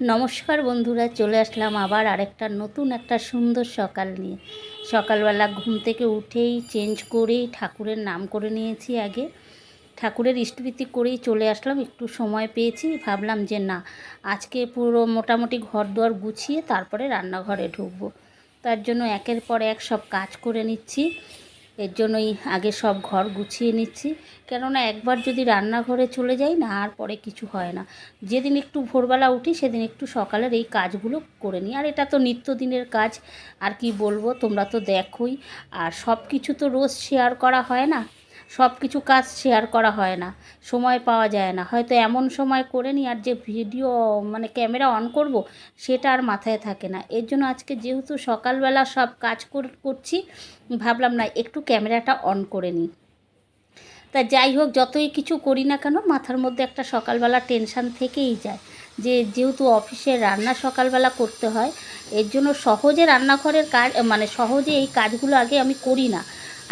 নমস্কার বন্ধুরা, চলে আসলাম আবার আরেকটা নতুন একটা সুন্দর সকাল নিয়ে। সকালবেলা ঘুম থেকে উঠেই চেঞ্জ করেই ঠাকুরের নাম করে নিয়েছি আগে। ঠাকুরের ইষ্টভীতি করেই চলে আসলাম, একটু সময় পেয়েছি, ভাবলাম যে না, আজকে পুরো মোটামুটি ঘর দুয়ার গুছিয়ে তারপরে রান্নাঘরে ঢুকবো। তার জন্য একের পর এক সব কাজ করে নিচ্ছি। এর জন্যই আগে সব ঘর গুছিয়ে নিচ্ছি। কেননা একবার যদি রান্নাঘরে চলে যাই না, আর পরে কিছু হয় না। যেদিন একটু ভোরবেলা উঠি, সেদিন একটু সকালের এই কাজগুলো করে নিই। আর এটা তো নিত্যদিনের কাজ, আর কি বলব, তোমরা তো দেখোই। আর সব কিছু তো রোজ শেয়ার করা হয় না। সব কিছু কাজ শেয়ার করা হয় না, সময় পাওয়া যায় না। হয়তো এমন সময় করে নিই আর যে ভিডিও মানে ক্যামেরা অন করব, সেটা আর মাথায় থাকে না। এর জন্য আজকে যেহেতু সকালবেলা সব কাজ কর- করছি, ভাবলাম না একটু ক্যামেরাটা অন করে নিই তা যাই হোক, যতই কিছু করি না কেন, মাথার মধ্যে একটা সকালবেলা টেনশান থেকেই যায়। যে যেহেতু অফিসে রান্না সকালবেলা করতে হয়, এর জন্য সহজে রান্নাঘরের কাজ মানে সহজে এই কাজগুলো আগে আমি করি না।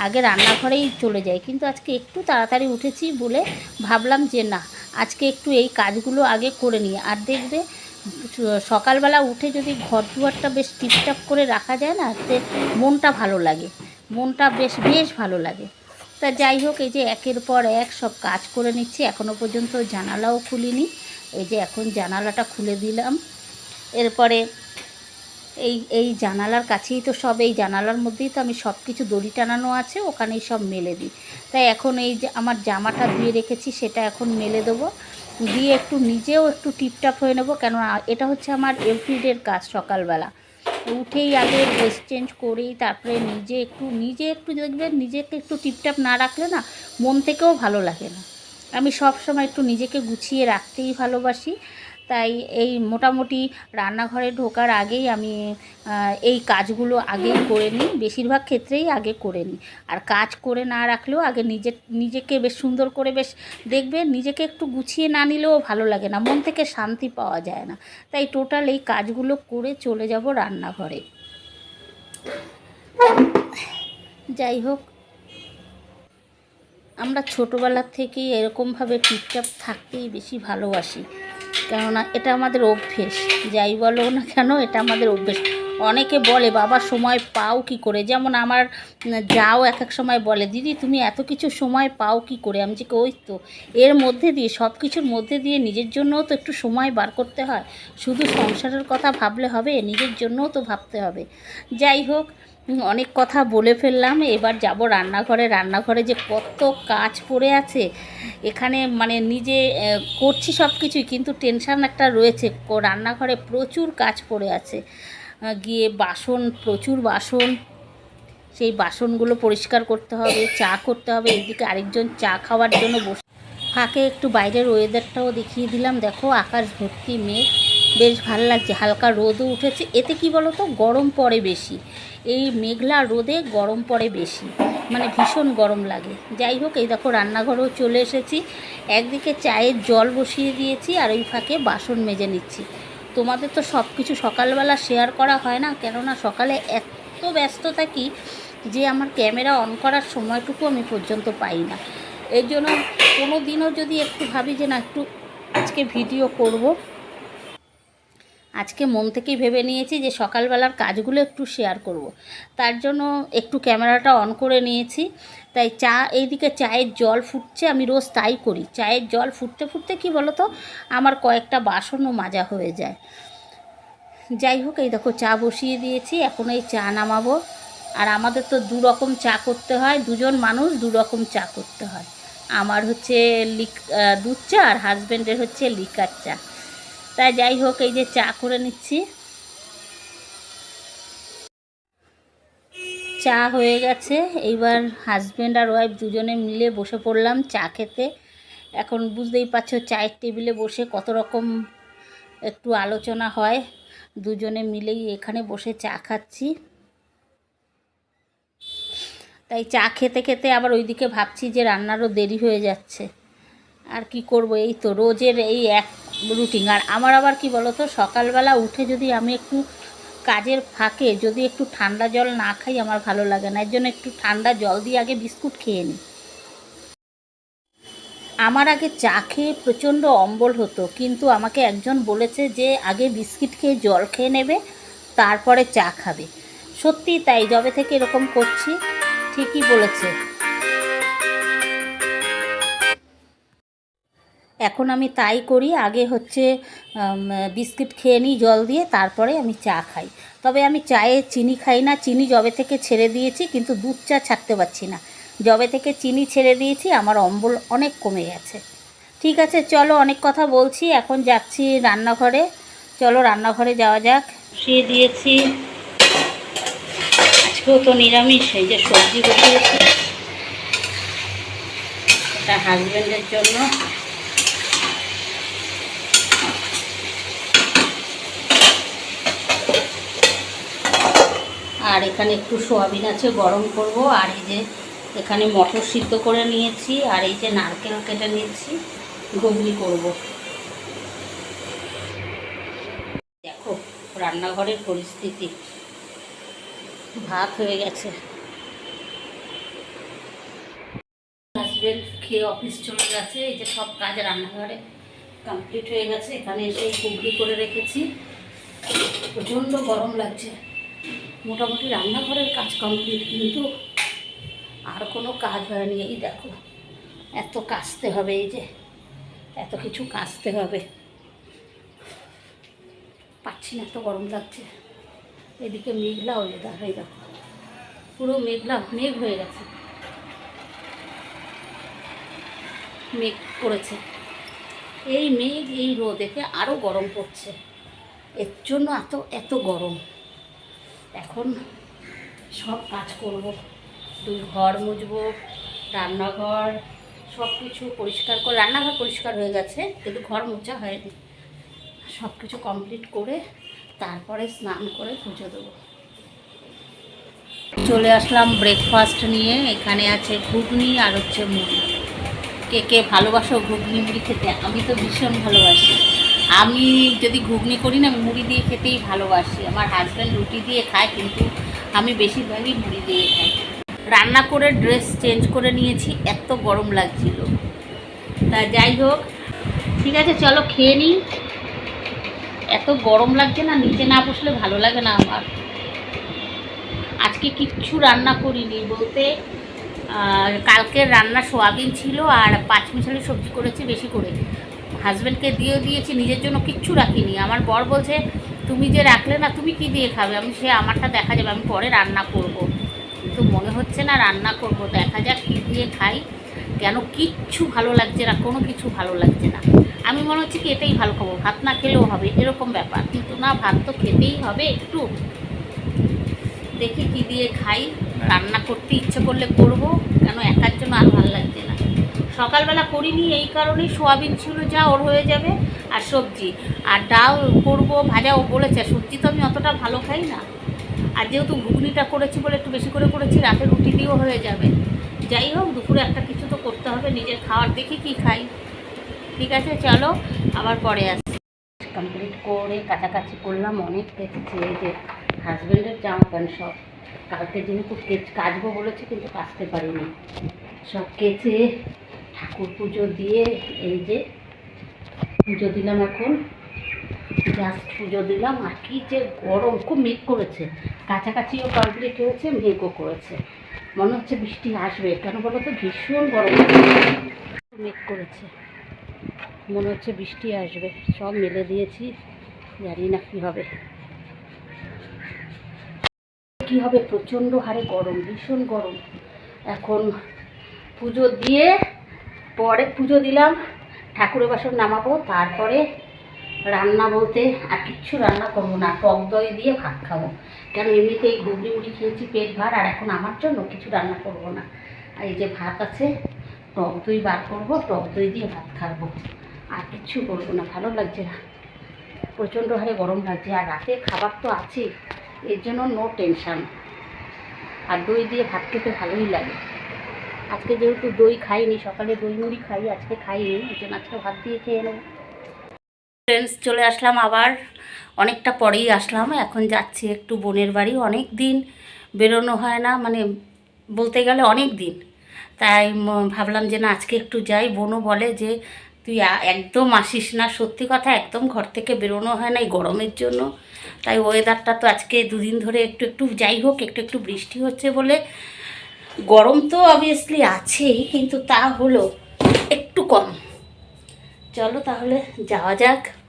আগে রান্নাঘরেই চলে যাই। কিন্তু আজকে একটু তাড়াতাড়ি উঠেছি বলে ভাবলাম যে না, আজকে একটু এই কাজগুলো আগে করে নিই। আর দেখবে, সকালবেলা উঠে যদি ঘর দুয়ারটা বেশ টিপটাপ করে রাখা যায় না, তে মনটা ভালো লাগে। মনটা বেশ বেশ ভালো লাগে। তা যাই হোক, এই যে একের পর এক সব কাজ করে নিচ্ছি। এখনও পর্যন্ত জানালাও খুলিনি। এই যে এখন জানালাটা খুলে দিলাম। এরপরে এই এই জানালার কাছেই তো সব, এই জানালার মধ্যেই তো আমি সব কিছু দড়ি টানানো আছে, ওখানেই সব মেলে দিই। তাই এখন এই যে আমার জামাটা ধুয়ে রেখেছি, সেটা এখন মেলে দেবো। দিয়ে একটু নিজেও একটু টিপটাপ হয়ে নেব কেন এটা হচ্ছে আমার এভরিডের কাজ সকালবেলা। উঠেই আগে ড্রেস চেঞ্জ করেই, তারপরে নিজে একটু নিজে একটু দেখবেন, নিজেকে একটু টিপটাপ না রাখলে না মন থেকেও ভালো লাগে না। আমি সব সময় একটু নিজেকে গুছিয়ে রাখতেই ভালোবাসি। তাই এই মোটামুটি রান্নাঘরে ঢোকার আগেই আমি এই কাজগুলো আগেই করে নিই। বেশিরভাগ ক্ষেত্রেই আগে করে নিই। আর কাজ করে না রাখলেও আগে নিজে, নিজেকে বেশ সুন্দর করে বেশ দেখবে নিজেকে একটু গুছিয়ে না নিলেও ভালো লাগে না। মন থেকে শান্তি পাওয়া যায় না। তাই টোটাল এই কাজগুলো করে চলে যাব রান্নাঘরে। যাই হোক, আমরা ছোটোবেলার থেকেই এরকমভাবে টিপটাপ থাকতেই বেশি ভালোবাসি। কেননা এটা আমাদের অভ্যেস। যাই বলো না কেন, এটা আমাদের অভ্যেস। অনেকে বলে, বাবা, সময় পাও কি করে? যেমন আমার যাও এক এক সময় বলে, দিদি, তুমি এত কিছু সময় পাও কি করে? আমি যে ওই তো, এর মধ্যে দিয়ে, সব কিছুর মধ্যে দিয়ে নিজের জন্যও তো একটু সময় বার করতে হয়। শুধু সংসারের কথা ভাবলে হবে, নিজের জন্যও তো ভাবতে হবে। যাই হোক অনেক কথা বলে ফেললাম। এবার যাব রান্নাঘরে। রান্নাঘরে যে কত কাজ পড়ে আছে, এখানে মানে নিজে করছি সব কিছুই কিন্তু টেনশান একটা রয়েছে। রান্নাঘরে প্রচুর কাজ পড়ে আছে। গিয়ে বাসন, প্রচুর বাসন। সেই বাসনগুলো পরিষ্কার করতে হবে, চা করতে হবে। এইদিকে আরেকজন চা খাওয়ার জন্য বসে, ফাঁকে একটু বাইরের ওয়েদারটাও দেখিয়ে দিলাম। দেখো, আকাশ ভর্তি মেঘ। বেশ ভালো লাগছে, হালকা রোদও উঠেছে। এতে কি বলো তো গরম পড়ে বেশি। এই মেঘলা রোদে গরম পড়ে বেশি মানে ভীষণ গরম লাগে। যাই হোক, এই দেখো রান্নাঘরেও চলে এসেছি। একদিকে চায়ের জল বসিয়ে দিয়েছি আর ওই ফাঁকে বাসন মেজে নিচ্ছি। তোমাদের তো সব কিছু সকালবেলা শেয়ার করা হয় না, কেননা সকালে এত ব্যস্ত থাকি যে আমার ক্যামেরা অন করার সময়টুকু আমি পর্যন্ত পাই না। এর জন্য কোনো দিনও যদি একটু ভাবি যে না, একটু আজকে ভিডিও করব আজকে মন থেকেই ভেবে নিয়েছি যে সকালবেলার কাজগুলো একটু শেয়ার করব। তার জন্য একটু ক্যামেরাটা অন করে নিয়েছি। তাই চা, এইদিকে চায়ের জল ফুটছে, আমি রোজ তাই করি। চায়ের জল ফুটতে ফুটতে কি বলো তো আমার কয়েকটা বাসনও মাজা হয়ে যায়। যাই হোক, এই দেখো চা বসিয়ে দিয়েছি, এখন এই চা নামাবো। আর আমাদের তো দু রকম চা করতে হয়, দুজন মানুষ দু রকম চা করতে হয়। আমার হচ্ছে লিক দুধ চা আর হাজব্যান্ডের হচ্ছে লিকার চা। তাই যাই হোক, এই যে চা করে নিচ্ছি। চা হয়ে গেছে। এইবার হাজব্যান্ড আর ওয়াইফ দুজনে মিলে বসে পড়লাম চা খেতে। এখন বুঝতেই পারছ, চায়ের টেবিলে বসে কত রকম একটু আলোচনা হয়। দুজনে মিলেই এখানে বসে চা খাচ্ছি। তাই চা খেতে খেতে আবার ওইদিকে ভাবছি যে রান্নারও দেরি হয়ে যাচ্ছে। আর কি করব? এই তো রোজের এই এক রুটিন। আর আমার আবার কি বলো তো সকালবেলা উঠে যদি আমি একটু কাজের ফাঁকে যদি একটু ঠান্ডা জল না খাই, আমার ভালো লাগে না। এর জন্য একটু ঠান্ডা জল দিয়ে আগে বিস্কুট খেয়ে নিই। আমার আগে চা খেয়ে প্রচণ্ড অম্বল হতো, কিন্তু আমাকে একজন বলেছে যে, আগে বিস্কিট খেয়ে জল খেয়ে নেবে, তারপরে চা খাবে। সত্যি তাই, যবে থেকে এরকম করছি, ঠিকই বলেছে। এখন আমি তাই করি, আগে হচ্ছে বিস্কিট খেয়ে নিই জল দিয়ে, তারপরে আমি চা খাই। তবে আমি চায়ে চিনি খাই না, চিনি জবে থেকে ছেড়ে দিয়েছি, কিন্তু দুধ চা ছাড়তে পারছি না। জবে থেকে চিনি ছেড়ে দিয়েছি, আমার অম্বল অনেক কমে গেছে। ঠিক আছে, চলো অনেক কথা বলছি, এখন যাচ্ছি রান্নাঘরে। চলো রান্নাঘরে যাওয়া যাক। শুয়ে দিয়েছি। আজকেও তো নিরামিষ, এই যে সবজি বসিয়েছি। এটা হাজব্যান্ডের জন্য। আর এখানে একটু সোয়াবিন আছে, গরম করব। আর এই যে এখানে মটর সিদ্ধ করে নিয়েছি, আর এই যে নারকেল কেটে নিয়েছি, ঘুগনি করব। দেখো, রান্নাঘরের পরিস্থিতি। ভাত হয়ে গেছে। হাজবেন্ড খেয়ে অফিস চলে গেছে, এই যে সব কাজ রান্নাঘরে কমপ্লিট হয়ে গেছে। এখানে এসে ঘুগনি করে রেখেছি। প্রচণ্ড গরম লাগছে। মোটামুটি রান্নাঘরের কাজ কমপ্লিট, কিন্তু আর কোনো কাজ হয়নি। এই দেখো, এত কাচতে হবে, এই যে এত কিছু কাচতে হবে। পাচ্ছি না, এত গরম লাগছে। এদিকে মেঘলা হয়ে দেখো এই দেখো। পুরো মেঘলা, মেঘ হয়ে গেছে। মেঘ করেছে। এই মেঘ, এই রোদেতে আরও গরম পড়ছে। এর জন্য এত এত গরম। এখন সব কাজ করব। দুই ঘর মুছবো, রান্নাঘর সব কিছু পরিষ্কার করে, রান্নাঘর পরিষ্কার হয়ে গেছে, কিন্তু ঘর মোছা হয়নি। সব কিছু কমপ্লিট করে তারপরে স্নান করে পুজো দেবো। চলে আসলাম ব্রেকফাস্ট নিয়ে। এখানে আছে ঘুগনি আর হচ্ছে মুড়ি। কে কে ভালোবাসো ঘুগনি মুড়ি খেতে, আমি তো ভীষণ ভালোবাসি। আমি যদি ঘুগনি করি না আমি মুড়ি দিয়ে খেতেই ভালোবাসি। আমার হাজব্যান্ড রুটি দিয়ে খায়, কিন্তু আমি বেশিরভাগই মুড়ি দিয়ে খাই। রান্না করে ড্রেস চেঞ্জ করে নিয়েছি, এত গরম লাগছিল। তা যাই হোক, ঠিক আছে, চলো খেয়ে নিই। এত গরম লাগছে না, নিচে না বসলে ভালো লাগে না আমার। আজকে কিচ্ছু রান্না করিনি বলতে কালকের রান্না সোয়াবিন ছিল আর পাঁচ মিশালি সবজি করেছি, বেশি করে হাজব্যান্ডকে দিয়েও দিয়েছি নিজের জন্য কিচ্ছু রাখিনি। আমার বর বলছে তুমি যে রাখলে না তুমি কি দিয়ে খাবে? আমি সে আমারটা দেখা যাবে আমি পরে রান্না করব। কিন্তু মনে হচ্ছে না রান্না করব। দেখা যাক কী দিয়ে খাই। কেন কিচ্ছু ভালো লাগছে না কোনো কিছু ভালো লাগছে না। আমি মনে হচ্ছে কি এটাই ভালো খাব ভাত না খেলেও হবে এরকম ব্যাপার। কিন্তু না ভাত তো খেতেই হবে একটু। দেখি কি দিয়ে খাই। রান্না করতে ইচ্ছে করলে করব কেন একার জন্য আর ভালো লাগছে না। সকালবেলা করিনি, এই কারণেই সোয়াবিন ছিল, যা ওর হয়ে যাবে, আর সবজি। আর ডাল করব, ভাজা, ও বলেছে, সবজি তো আমি অতটা ভালো খাই না। আর যেহেতু ঘুগনিটা করেছি বলে একটু বেশি করে করেছি, রাতে রুটি দিয়েও হয়ে যাবে। যাই হোক, দুপুরে একটা কিছু তো করতে হবে, নিজের খাওয়ার দেখি কি খাই। ঠিক আছে, চলো, আবার পরে আসি কমপ্লিট করে কাছাকাছি করলাম, অনেক কেটেছি এই যে হাজব্যান্ডের জামা প্যান্ট সব। কালকে যেহেতু কেচ কাচবো বলেছে, কিন্তু কাচতে পারিনি। সব কেচে ঠাকুর পুজো দিয়ে এই যে পুজো দিলাম এখন। জাস্ট পুজো দিলাম। আর কি যে গরম, খুব মেঘ করেছে। কাছাকাছিও কমপ্লিট হয়েছে মেঘও করেছে। মনে হচ্ছে বৃষ্টি আসবে। কেন বলো তো? ভীষণ গরম। মেঘ করেছে। মনে হচ্ছে বৃষ্টি আসবে। সব মেলে দিয়েছি। জানি না কী হবে। কী হবে? প্রচণ্ড হারে গরম, ভীষণ গরম। এখন পুজো দিয়ে পরে পুজো দিলাম, ঠাকুরের বাসন নামাবো, তারপরে রান্না বলতে আর কিচ্ছু রান্না করব না, টক দই দিয়ে ভাত খাব। কেন এমনিতেই ঘুগনি, মুড়ি খেয়েছি, পেট ভার, আর এখন আমার জন্য কিছু রান্না করব না। আর এই যে ভাত আছে, টক দই বার করব, টক দই দিয়ে ভাত খাব। আর কিচ্ছু করব না, ভালো লাগছে না। প্রচণ্ড হারে গরম লাগছে, আর রাতে খাবার তো আছেই, এর জন্য নো টেনশান আর দই দিয়ে ভাত খেতে ভালোই লাগে। আজকে যেহেতু দই খাইনি, সকালে দই মুড়ি খাই, আজকে খাইনি একজন আজকে ভাত দিয়ে খেয়ে নেব। ফ্রেন্ডস চলে আসলাম আবার। অনেকটা পরেই আসলাম, এখন যাচ্ছি একটু বোনের বাড়ি। অনেক দিন বেরোনো হয় না মানে বলতে গেলে অনেক দিন। তাই ভাবলাম যে না, আজকে একটু যাই। বোনও বলে যে, তুই একদম আসিস না। সত্যি কথা, একদম ঘর থেকে বেরোনো হয় না এই গরমের জন্য। তাই ওয়েদারটা তো আজকে দুদিন ধরে একটু একটু যাই হোক, একটু একটু বৃষ্টি হচ্ছে বলে গরম তো অবভিয়াসলি আছেই কিন্তু তা হলো একটু কম। চলো তাহলে যাওয়া যাক।